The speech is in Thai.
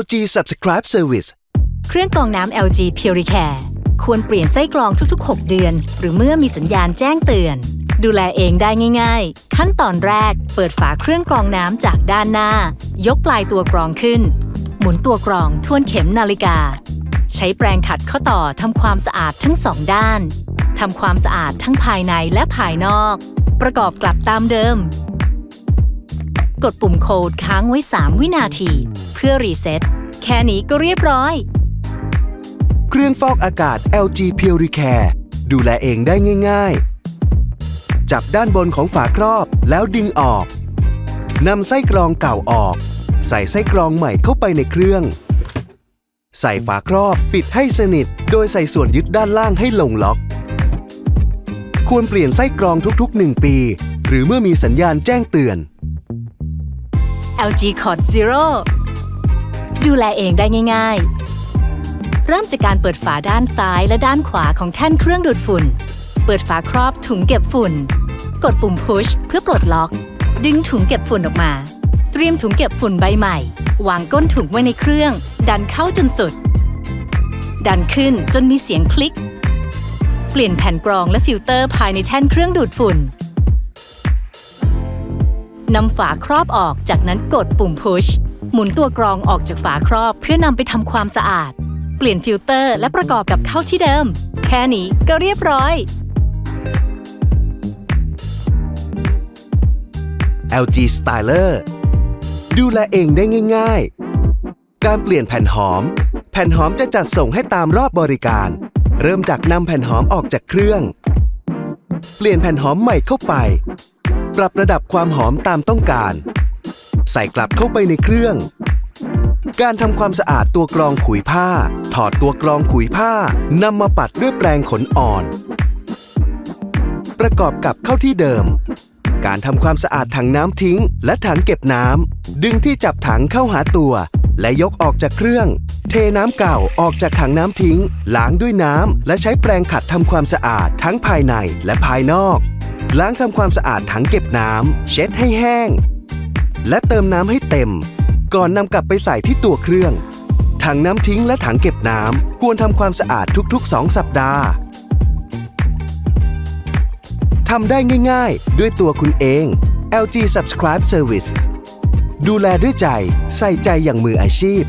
LG Subscribe Service เครื่องกรองน้ำ LG Puricare ควรเปลี่ยนไส้กรองทุกๆ 6 เดือน หรือเมื่อมีสัญญาณแจ้งเตือน ดูแลเองได้ง่าย ๆ ขั้นตอนแรก เปิดฝาเครื่องกรองน้ำจากด้านหน้า ยกปลายตัวกรองขึ้น หมุนตัวกรองทวนเข็มนาฬิกา ใช้แปรงขัดข้อต่อทำความสะอาดทั้งสองด้านทำความสะอาดทั้งภายในและภายนอก ประกอบกลับตามเดิม กดปุ่มโคดค้างไว้ 3 วินาที เพื่อรีเซ็ตแค่นี้ก็เรียบร้อย เครื่องฟอกอากาศ LG Puricare ดูแลเองได้ง่าย ๆ จับด้านบนของฝาครอบแล้วดึงออกนำไส้กรองเก่าออก ใส่ไส้กรองใหม่เข้าไปในเครื่อง ใส่ฝาครอบปิดให้สนิท โดยใส่ส่วนยึดด้านล่างให้ลงล็อก ควรเปลี่ยนไส้กรองทุกๆ 1 ปี หรือเมื่อมีสัญญาณแจ้งเตือน LG Cord Zero ดูแลเองได้ง่ายๆ เริ่มจากการเปิดฝาด้านซ้ายและด้านขวาของแท่นเครื่องดูดฝุ่น เปิดฝาครอบถุงเก็บฝุ่น กดปุ่ม Push เพื่อปลดล็อก ดึงถุงเก็บฝุ่นออกมา เตรียมถุงเก็บฝุ่นใบใหม่ วางก้นถุงไว้ในเครื่อง ดันเข้าจนสุด ดันขึ้นจนมีเสียงคลิก เปลี่ยนแผ่นกรองและฟิลเตอร์ภายในแท่นเครื่องดูดฝุ่น นำฝาครอบออก จากนั้นกดปุ่ม push หมุนตัวกรองออกจากฝาครอบเพื่อนำไปทำความสะอาด เปลี่ยนฟิลเตอร์และประกอบกับเข้าที่เดิม แค่นี้ก็เรียบร้อย LG Styler ดูแลเองได้ง่าย ๆ การเปลี่ยนแผ่นหอม แผ่นหอมจะจัดส่งให้ตามรอบบริการ เริ่มจากนำแผ่นหอมออกจากเครื่อง เปลี่ยนแผ่นหอมใหม่เข้าไป ปรับระดับความหอมตามต้องการ ใส่กลับเข้าไปในเครื่อง การทำความสะอาดตัวกรองขุยผ้า ถอดตัวกรองขุยผ้านำมาปัดด้วยแปรงขนอ่อน ประกอบกับเข้าที่เดิม การทำความสะอาดถังน้ำทิ้ง และถังเก็บน้ำดึงที่จับถังเข้าหาตัว และยกออกจากเครื่อง เทน้ำเก่าออกจากถังน้ำทิ้ง ล้างด้วยน้ำและใช้แปรงขัดทำความสะอาดทั้งภายในและภายนอก ล้างทำความสะอาดถังเก็บน้ำเช็ดให้แห้ง และเติมน้ำให้เต็ม ก่อนนำกลับไปใส่ที่ตัวเครื่อง ถังน้ำทิ้งและถังเก็บน้ำควรทำความสะอาดทุกๆ 2 สัปดาห์ทำได้ง่าย ๆ ด้วยตัวคุณเอง LG Subscribe Service ดูแลด้วยใจใส่ใจอย่างมืออาชีพ